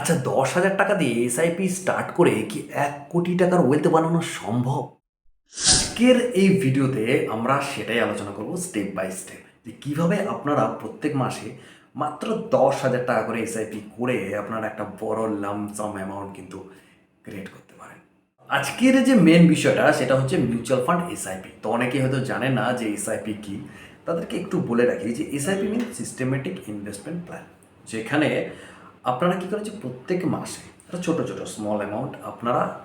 আচ্ছা দশ হাজার টাকা দিয়ে এসআইপি স্টার্ট করে কি এক কোটি টাকার ওয়েলথ বানানো সম্ভব? আজকের এই ভিডিওতে আমরা সেটাই আলোচনা করব স্টেপ বাই স্টেপ যে কীভাবে আপনারা প্রত্যেক মাসে মাত্র দশ হাজার টাকা করে এসআইপি করে আপনারা একটা বড় লামসাম অ্যামাউন্ট কিন্তু ক্রিয়েট করতে পারেন। আজকের যে মেন বিষয়টা, সেটা হচ্ছে মিউচুয়াল ফান্ড এসআইপি তো অনেকেই হয়তো জানে না যে এসআইপি কি। তাদেরকে একটু বলে রাখি যে SIP mean systematic investment plan যেখানে আপনারা কী করেন যে প্রত্যেক মাসে একটা ছোটো ছোটো স্মল অ্যামাউন্ট আপনারা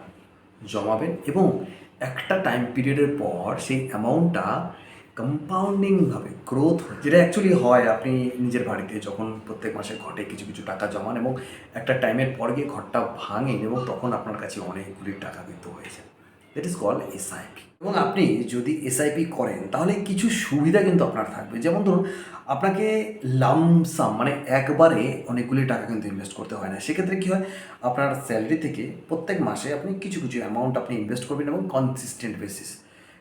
জমাবেন এবং একটা টাইম পিরিয়ডের পর সেই অ্যামাউন্টটা কম্পাউন্ডিংভাবে গ্রোথ যেটা অ্যাকচুয়ালি হয়, আপনি নিজের বাড়িতে যখন প্রত্যেক মাসে ঘটে কিছু কিছু টাকা জমান এবং একটা টাইমের পর গিয়ে ঘরটা ভাঙেন এবং তখন আপনার কাছে অনেকগুলি টাকা কিন্তু হয়ে যায়। দ্যাট ইজ কল এসআইপি এবং আপনি যদি এসআইপি করেন, তাহলে কিছু সুবিধা কিন্তু আপনার থাকবে। যেমন ধরুন, আপনাকে লামসাম মানে একবারে অনেকগুলি টাকা কিন্তু ইনভেস্ট করতে হয় না। সেক্ষেত্রে কী হয়? আপনার স্যালারি থেকে প্রত্যেক মাসে আপনি কিছু কিছু অ্যামাউন্ট আপনি ইনভেস্ট করবেন এবং কনসিস্টেন্ট বেসিস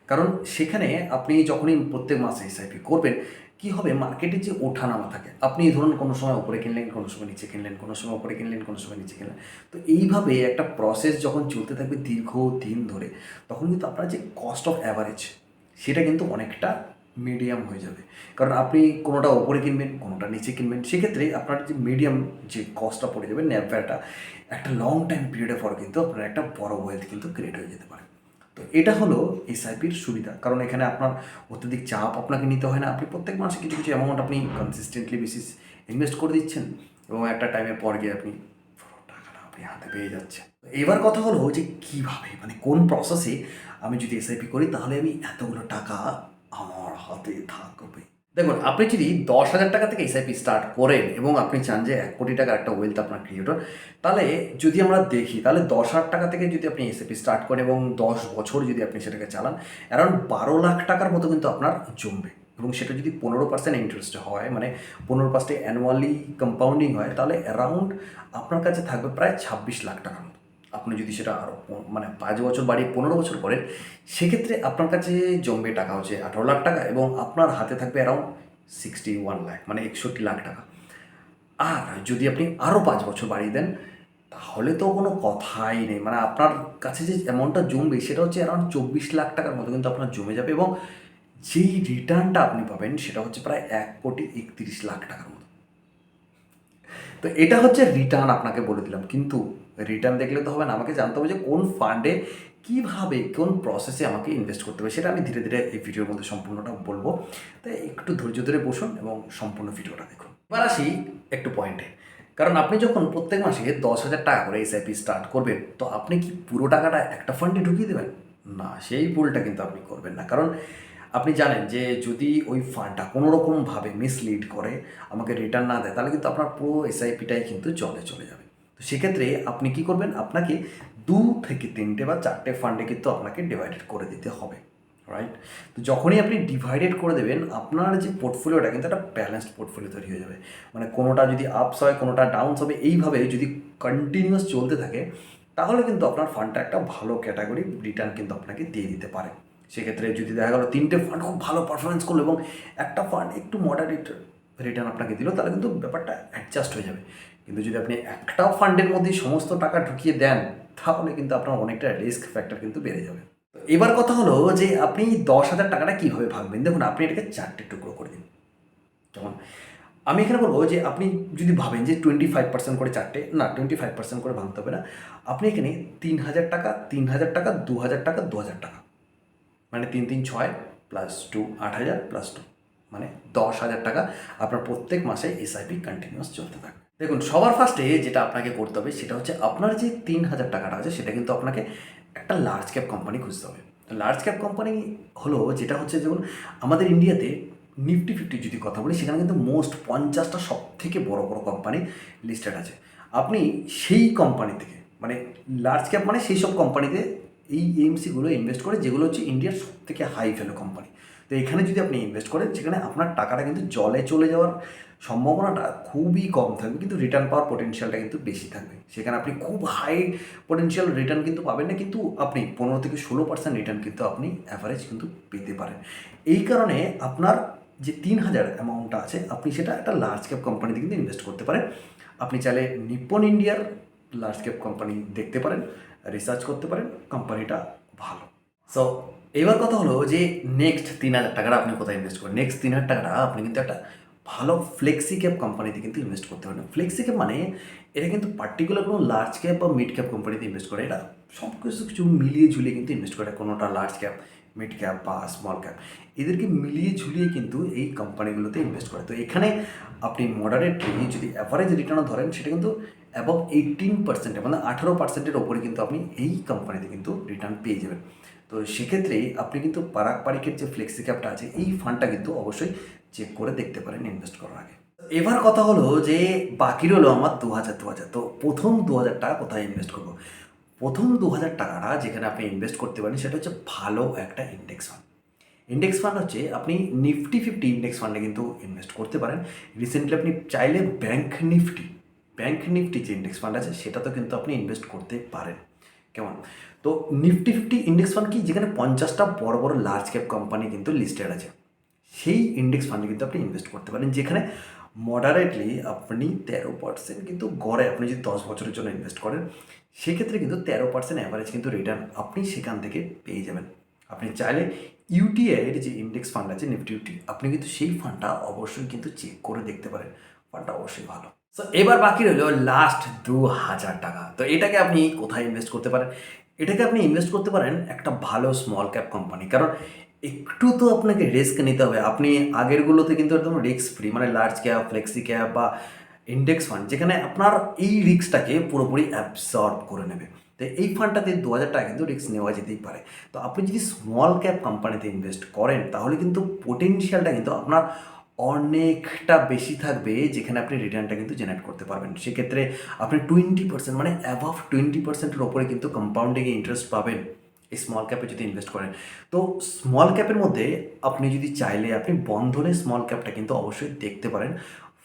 কারণ সেখানে আপনি যখনই প্রত্যেক মাসে এসআইপি করবেন কি হবে? মার্কেটে যে ওঠানামা থাকে। আপনি ধরুন কোনো সময় উপরে কিনলেন, কোনো সময় নিচে কিনলেন, কোনো সময় উপরে কিনলেন, কোনো সময় নিচে কিনলেন। তো এইভাবে একটা প্রসেস যখন চলতে থাকবে দীর্ঘ দিন ধরে, তখন কিন্তু আপনার যে কস্ট অফ অ্যাভারেজ সেটা কিন্তু অনেকটা মিডিয়াম হয়ে যাবে। কারণ আপনি কোনোটা ওপরে কিনবেন, কোনোটা নিচে কিনবেন, সেক্ষেত্রে আপনার যে মিডিয়াম যে কস্টটা পড়ে যাবে ন্যাপভ্যাটা একটা লং টাইম পিরিয়ডের পর কিন্তু আপনার একটা বড় ওয়েলথ কিন্তু ক্রিয়েট হয়ে যেতে পারে। তো এটা হলো এসআইপির সুবিধা। কারণ এখানে আপনার অত্যধিক চাপ আপনাকে নিতে হয় না। আপনি প্রত্যেক মাসে কিছু কিছু অ্যামাউন্ট আপনি কনসিস্টেন্টলি বেসিস ইনভেস্ট করে দিচ্ছেন এবং একটা টাইমের পর গিয়ে আপনি টাকাটা আপনি হাতে পেয়ে যাচ্ছেন। এবার কথা হলো যে কীভাবে? মানে কোন প্রসেসে আমি যদি এসআইপি করি, তাহলে আমি এতগুলো টাকা আমার হাতে থাকবে? দেখুন, আপনি যদি দশ হাজার টাকা থেকে এসআইপি স্টার্ট করেন এবং আপনি চান যে এক কোটি টাকার একটা ওয়েলথ আপনার ক্রিয়েট হয় তাহলে যদি আমরা দেখি, তাহলে দশ হাজার টাকা থেকে যদি আপনি এসআইপি স্টার্ট করেন এবং দশ বছর যদি আপনি সেটাকে চালান অ্যারাউন্ড বারো লাখ টাকার মতো কিন্তু আপনার জমবে। এবং সেটা যদি পনেরো পার্সেন্ট ইন্টারেস্ট হয় মানে পনেরো পার্সেন্ট অ্যানুয়ালি কম্পাউন্ডিং হয়, তাহলে অ্যারাউন্ড আপনার কাছে থাকবে প্রায় ছাব্বিশ লাখ টাকার মতো। আপনি যদি সেটা আরও মানে পাঁচ বছর বাড়িয়ে পনেরো বছর করেন, সেক্ষেত্রে আপনার কাছে জমবে টাকা হচ্ছে আঠারো লাখ টাকা এবং আপনার হাতে থাকবে অ্যারাউন্ড সিক্সটি ওয়ান লাখ মানে একষট্টি লাখ টাকা। আর যদি আপনি আরও পাঁচ বছর বাড়িয়ে দেন, তাহলে তো কোনো কথাই নেই। মানে আপনার কাছে যে অ্যামাউন্টটা জমবে, সেটা হচ্ছে অ্যারাউন্ড চব্বিশ লাখ টাকার মতো কিন্তু আপনার জমে যাবে এবং যেই রিটার্নটা আপনি পাবেন, সেটা হচ্ছে প্রায় এক কোটি একত্রিশ লাখ টাকার মতো। তো এটা হচ্ছে রিটার্ন আপনাকে বলে দিলাম। কিন্তু রিটার্ন দেখলে তো হবে না। আমাকে জানতে হবে যে কোন ফান্ডে কীভাবে, কোন প্রসেসে আমাকে ইনভেস্ট করতে হবে, সেটা আমি ধীরে ধীরে এই ভিডিওর মধ্যে সম্পূর্ণটা বলব। তাই একটু ধৈর্য ধরে বসুন এবং সম্পূর্ণ ভিডিওটা দেখুন। এবার আসি একটু পয়েন্টে কারণ আপনি যখন প্রত্যেক মাসে দশ হাজার টাকা করে এসআইপি স্টার্ট করবেন, তো আপনি কি পুরো টাকাটা একটা ফান্ডে ঢুকিয়ে দেবেন? না, সেই ভুলটা কিন্তু আপনি করবেন না। কারণ আপনি জানেন যে যদি ওই ফান্ডটা কোনো রকমভাবে মিসলিড করে, আমাকে রিটার্ন না দেয়, তাহলে কিন্তু আপনার পুরো এসআইপিটাই কিন্তু জলে চলে যাবে। তো সেক্ষেত্রে আপনি কি করবেন? আপনাকে দু থেকে তিনটে বা চারটে ফান্ডে কিন্তু আপনাকে ডিভাইডেড করে দিতে হবে রাইট তো যখনই আপনি ডিভাইডেড করে দেবেন, আপনার যে পোর্টফোলিওটা কিন্তু একটা ব্যালেন্সড পোর্টফোলিও তৈরি হয়ে যাবে। মানে কোনোটা যদি আপস হয়, কোনোটা ডাউনস হবে, এইভাবে যদি কন্টিনিউয়াস চলতে থাকে, তাহলে কিন্তু আপনার ফান্ডটা একটা ভালো ক্যাটাগরি রিটার্ন কিন্তু আপনাকে দিয়ে দিতে পারে। সেক্ষেত্রে যদি দেখা গেলো তিনটে ফান্ড খুব ভালো পারফরমেন্স করল এবং একটা ফান্ড একটু মডারেট রিটার্ন আপনাকে দিল, তাহলে কিন্তু ব্যাপারটা অ্যাডজাস্ট হয়ে যাবে। কিন্তু যদি আপনি একটা ফান্ডের মধ্যে সমস্ত টাকা ঢুকিয়ে দেন, তাহলে কিন্তু আপনার অনেকটা রিস্ক ফ্যাক্টর কিন্তু বেড়ে যাবে। তো এবার কথা হলো যে আপনি দশ হাজার টাকাটা কীভাবে ভাগবেন দেখুন, আপনি এটাকে চারটে টুকরো করে দিন। যেমন আমি এখানে বলব যে আপনি যদি ভাবেন যে টোয়েন্টি ফাইভ পার্সেন্ট করে চারটে, না টোয়েন্টি ফাইভ পার্সেন্ট করে ভাঙতে হবে না। আপনি এখানে তিন হাজার টাকা, তিন হাজার টাকা, দু হাজার টাকা, দু হাজার টাকা। মানে তিন তিন, ছয় প্লাস টু আট হাজার প্লাস টু মানে দশ হাজার টাকা আপনার প্রত্যেক মাসে এসআইপি কন্টিনিউয়াস চলতে থাকবে। দেখুন, সবার ফার্স্টে যেটা আপনাকে করতে হবে সেটা হচ্ছে আপনার যে তিন হাজার টাকাটা আছে সেটা কিন্তু আপনাকে একটা লার্জ ক্যাপ কোম্পানি খুঁজতে হবে। লার্জ ক্যাপ কোম্পানি হলো যেটা হচ্ছে যেমন আমাদের ইন্ডিয়াতে নিফটি ফিফটি যদি কথা বলি, সেখানে কিন্তু মোস্ট পঞ্চাশটা সব থেকে বড় বড় কোম্পানি লিস্টেড আছে। আপনি সেই কোম্পানি থেকে মানে লার্জ ক্যাপ মানে সেই সব কোম্পানিতে এই এমসিগুলো ইনভেস্ট করে, যেগুলো হচ্ছে ইন্ডিয়ার সব থেকে হাই ভ্যালু কোম্পানি তো এখানে যদি আপনি ইনভেস্ট করেন, সেখানে আপনার টাকাটা কিন্তু জলে চলে যাওয়ার সম্ভাবনাটা খুবই কম থাকবে, কিন্তু রিটার্ন পাওয়ার পোটেনশিয়ালটা কিন্তু বেশি থাকবে। সেখানে আপনি খুব হাই পোটেনশিয়াল রিটার্ন কিন্তু পাবেন না, কিন্তু আপনি পনেরো থেকে ষোলো পার্সেন্ট রিটার্ন কিন্তু আপনি অ্যাভারেজ কিন্তু পেতে পারেন। এই কারণে আপনার যে তিন হাজার অ্যামাউন্টটা আছে, আপনি সেটা একটা লার্জ ক্যাপ কোম্পানিতে কিন্তু ইনভেস্ট করতে পারেন। আপনি চাইলে নিপ্পন ইন্ডিয়ার লার্জ ক্যাপ কোম্পানি দেখতে পারেন রিসার্চ করতে পারেন কোম্পানিটা ভালো। সো এবার কথা হলো যে নেক্সট তিন হাজার টাকাটা আপনি কোথায় ইনভেস্ট করেন নেক্সট তিন হাজার টাকাটা আপনি কিন্তু একটা ভালো ফ্লেক্সি ক্যাপ কোম্পানিতে কিন্তু ইনভেস্ট করতে পারেন ফ্লেক্সি ক্যাপ মানে এটা কিন্তু পার্টিকুলার কোনো লার্জ ক্যাপ বা মিড ক্যাপ কোম্পানিতে ইনভেস্ট করে। এটা সব কিছু কিছু মিলিয়ে ঝুলিয়ে কিন্তু ইনভেস্ট করে। কোনোটা লার্জ ক্যাপ মিড ক্যাপ বা স্মল ক্যাপ এদেরকে মিলিয়ে ঝুলিয়ে কিন্তু এই কোম্পানিগুলোতে ইনভেস্ট করে। তো এখানে আপনি মডারেটলি যদি অ্যাভারেজ রিটার্ন ধরেন, সেটা কিন্তু অ্যাবভ এইটিন পার্সেন্টে মানে আঠারো পার্সেন্টের ওপরে কিন্তু আপনি এই কোম্পানিতে কিন্তু রিটার্ন পেয়ে যাবেন। তো সেক্ষেত্রে আপনি কিন্তু পারাক পারিকের যে ফ্লেক্সি ক্যাপটা আছে, এই ফান্ডটা কিন্তু অবশ্যই চেক করে দেখতে পারেন ইনভেস্ট করার আগে। এবার কথা হলো যে, বাকি রইল আমার দু হাজার দু হাজার তো প্রথম দু হাজার টাকা কোথায় ইনভেস্ট করব? প্রথম দু হাজার টাকাটা যেখানে আপনি ইনভেস্ট করতে পারেন, সেটা হচ্ছে ভালো একটা ইন্ডেক্স ফান্ড ইন্ডেক্স ফান্ড হচ্ছে আপনি নিফটি ফিফটি ইন্ডেক্স ফান্ডে কিন্তু ইনভেস্ট করতে পারেন। রিসেন্টলি আপনি চাইলে ব্যাংক নিফটি ব্যাংক নিফটি যে ইন্ডেক্স ফান্ড আছে, সেটাতেও কিন্তু আপনি ইনভেস্ট করতে পারেন। কেমন? তো নিফটি ফিফটি ইন্ডেক্স ফান্ড কি? যেখানে পঞ্চাশটা বড় বড় লার্জ ক্যাপ কোম্পানি কিন্তু লিস্টেড আছে। সেই ইন্ডেক্স ফান্ডে কিন্তু আপনি ইনভেস্ট করতে পারেন, যেখানে মডারেটলি আপনি তেরো পার্সেন্ট কিন্তু গড়ে আপনি যদি দশ বছরের জন্য ইনভেস্ট করেন, সেক্ষেত্রে কিন্তু তেরো পার্সেন্ট অ্যাভারেজ কিন্তু রিটার্ন আপনি সেখান থেকে পেয়ে যাবেন। আপনি চাইলে ইউটিআইয়ের যে ইন্ডেক্স ফান্ড আছে নিফটি ইউটি আপনি কিন্তু সেই ফান্ডটা অবশ্যই কিন্তু চেক করে দেখতে পারেন। ফান্ডটা অবশ্যই ভালো। সো এবার বাকি রইল লাস্ট দু হাজার টাকা। তো এটাকে আপনি কোথায় ইনভেস্ট করতে পারেন? এটাকে আপনি ইনভেস্ট করতে পারেন একটা ভালো স্মল ক্যাপ কোম্পানি কারণ একটু তো আপনাকে রিস্ক নিতে হবে। আপনি আগেরগুলোতে কিন্তু একদম রিস্ক ফ্রি মানে লার্জ ক্যাপ ফ্লেক্সি ক্যাপ বা ইন্ডেক্স ফান্ড যেখানে আপনার এই রিস্কটাকে পুরোপুরি অ্যাবসর্ব করে নেবে। তো এই ফান্ডটাতে দু হাজার টাকা কিন্তু রিস্ক নেওয়া যেতেই পারে। তো আপনি যদি স্মল ক্যাপ কোম্পানিতে ইনভেস্ট করেন, তাহলে কিন্তু পোটেনশিয়ালটা কিন্তু আপনার অনেকটা বেশি থাকবে যেখানে আপনি রিটার্নটা কিন্তু জেনারেট করতে পারবেন। সেক্ষেত্রে আপনি টোয়েন্টি পার্সেন্ট মানে অ্যাভাভ টোয়েন্টি পার্সেন্টের ওপরে কিন্তু কম্পাউন্ডিংয়ে ইন্টারেস্ট পাবেন এই স্মল ক্যাপে যদি ইনভেস্ট করেন। তো স্মল ক্যাপের মধ্যে আপনি যদি চাইলে আপনি বন্ধনে স্মল ক্যাপটা কিন্তু অবশ্যই দেখতে পারেন।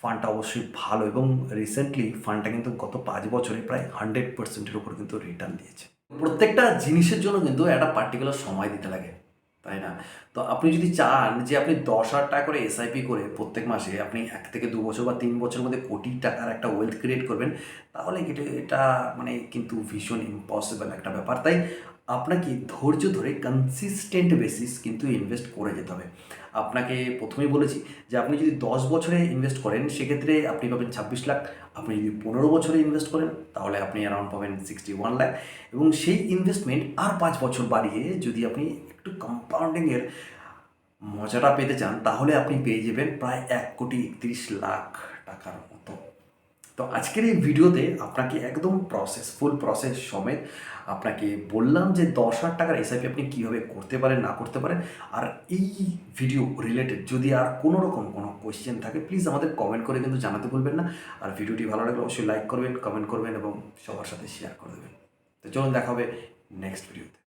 ফান্ডটা অবশ্যই ভালো এবং রিসেন্টলি ফান্ডটা কিন্তু গত পাঁচ বছরে প্রায় হান্ড্রেড পার্সেন্টের উপর কিন্তু রিটার্ন দিয়েছে। প্রত্যেকটা জিনিসের জন্য কিন্তু একটা পার্টিকুলার সময় দিতে লাগে। তাই না? তো আপনি যদি চান যে আপনি দশ হাজার টাকা করে এসআইপি করে প্রত্যেক মাসে আপনি এক থেকে দু বছর বা তিন বছরের মধ্যে কোটি টাকার একটা ওয়েলথ ক্রিয়েট করবেন, তাহলে এটা এটা মানে কিন্তু ভীষণ ইম্পসিবল একটা ব্যাপার। তাই আপনাকে ধৈর্য ধরে কনসিস্টেন্ট বেসিস কিন্তু ইনভেস্ট করে যেতে হবে। আপনাকে প্রথমেই বলেছি যে আপনি যদি দশ বছরে ইনভেস্ট করেন, সেক্ষেত্রে আপনি পাবেন ছাব্বিশ লাখ। আপনি যদি পনেরো বছরে ইনভেস্ট করেন, তাহলে আপনি অ্যারাউন্ড পাবেন সিক্সটি ওয়ান লাখ। এবং সেই ইনভেস্টমেন্ট আর পাঁচ বছর বাড়িয়ে যদি আপনি একটু কম্পাউন্ডিংয়ের মজাটা পেতে চান, তাহলে আপনি পেয়ে যাবেন প্রায় এক কোটি একত্রিশ লাখ টাকার মতো। তো আজকের এই ভিডিওতে আপনাকে একদম প্রসেস ফুল প্রসেস সমেত আপনাকে বললাম যে দশ হাজার টাকার এসআইপি আপনি কীভাবে করতে পারেন, না করতে পারেন। আর এই ভিডিও রিলেটেড যদি আর কোনো রকম কোনো কোয়েশ্চেন থাকে প্লিজ আমাদের কমেন্ট করে কিন্তু জানাতে ভুলবেন না। আর ভিডিওটি ভালো লাগলে অবশ্যই লাইক করবেন কমেন্ট করবেন এবং সবার সাথে শেয়ার করে দেবেন। তো চলুন দেখা হবে নেক্সট ভিডিওতে